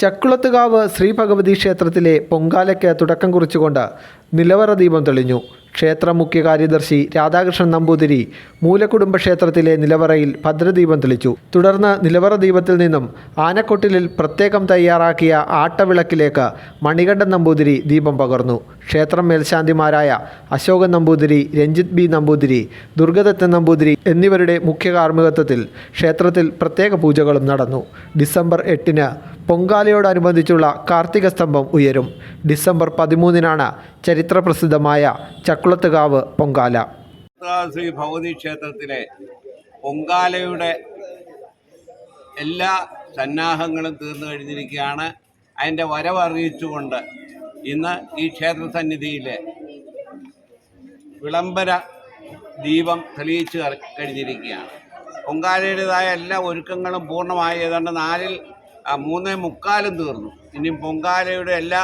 ചക്കുളത്തുകാവ് ശ്രീ ഭഗവതി ക്ഷേത്രത്തിലെ പൊങ്കാലയ്ക്ക് തുടക്കം കുറിച്ചുകൊണ്ട് നിലവറ ദീപം തെളിഞ്ഞു. ക്ഷേത്ര മുഖ്യ കാര്യദർശി രാധാകൃഷ്ണൻ നമ്പൂതിരി മൂലക്കുടുംബ ക്ഷേത്രത്തിലെ നിലവറയിൽ ഭദ്രദീപം തെളിച്ചു. തുടർന്ന് നിലവറ ദീപത്തിൽ നിന്നും ആനക്കൊട്ടിലിൽ പ്രത്യേകം തയ്യാറാക്കിയ ആട്ടവിളക്കിലേക്ക് മണികണ്ഠൻ നമ്പൂതിരി ദീപം പകർന്നു. ക്ഷേത്രം മേൽശാന്തിമാരായ അശോകൻ നമ്പൂതിരി രഞ്ജിത് ബി നമ്പൂതിരി ദുർഗദത്തൻ നമ്പൂതിരി എന്നിവരുടെ മുഖ്യ കാർമ്മികത്വത്തിൽ ക്ഷേത്രത്തിൽ പ്രത്യേക പൂജകളും നടന്നു. ഡിസംബർ എട്ടിന് പൊങ്കാലയോടനുബന്ധിച്ചുള്ള കാർത്തിക സ്തംഭം ഉയരും. ഡിസംബർ പതിമൂന്നിനാണ് ചരിത്രപ്രസിദ്ധമായ ചക്കുളത്തുകാവ് പൊങ്കാല. ശ്രീ ഭഗവതി ക്ഷേത്രത്തിലെ പൊങ്കാലയുടെ എല്ലാ സന്നാഹങ്ങളും തീർന്നു കഴിഞ്ഞിരിക്കുകയാണ്. അതിന്റെ വരവറിയിച്ചുകൊണ്ട് ഇന്ന് ഈ ക്ഷേത്ര സന്നിധിയിലെ വിളംബര ദീപം തെളിയിച്ചു കഴിഞ്ഞിരിക്കുകയാണ്. പൊങ്കാലയുടേതായ എല്ലാ ഒരുക്കങ്ങളും പൂർണമായി. ഏതാണ്ട് നാലിൽ മൂന്നേ മുക്കാലും തീർന്നു. ഇനി പൊങ്കാലയുടെ എല്ലാ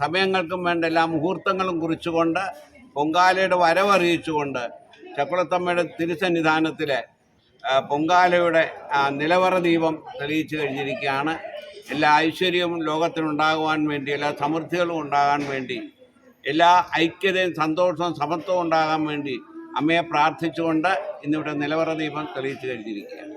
സമയങ്ങൾക്കും വേണ്ട എല്ലാ മുഹൂർത്തങ്ങളും കുറിച്ചുകൊണ്ട് പൊങ്കാലയുടെ വരവറിയിച്ചുകൊണ്ട് ചക്കുളത്തമ്മയുടെ തിരുസന്നിധാനത്തിലെ ആ, പൊങ്കാലയുടെ നിലവറ ദീപം തെളിയിച്ചു കഴിഞ്ഞിരിക്കുകയാണ്. എല്ലാ ഐശ്വര്യവും ലോകത്തിനുണ്ടാകുവാൻ വേണ്ടി എല്ലാ സമൃദ്ധികളും ഉണ്ടാകാൻ വേണ്ടി എല്ലാ ഐക്യതയും സന്തോഷവും സമത്വവും ഉണ്ടാകാൻ വേണ്ടി അമ്മയെ പ്രാർത്ഥിച്ചുകൊണ്ട് ഇന്നിവിടെ നിലവറ ദീപം തെളിയിച്ചു കഴിഞ്ഞിരിക്കുകയാണ്.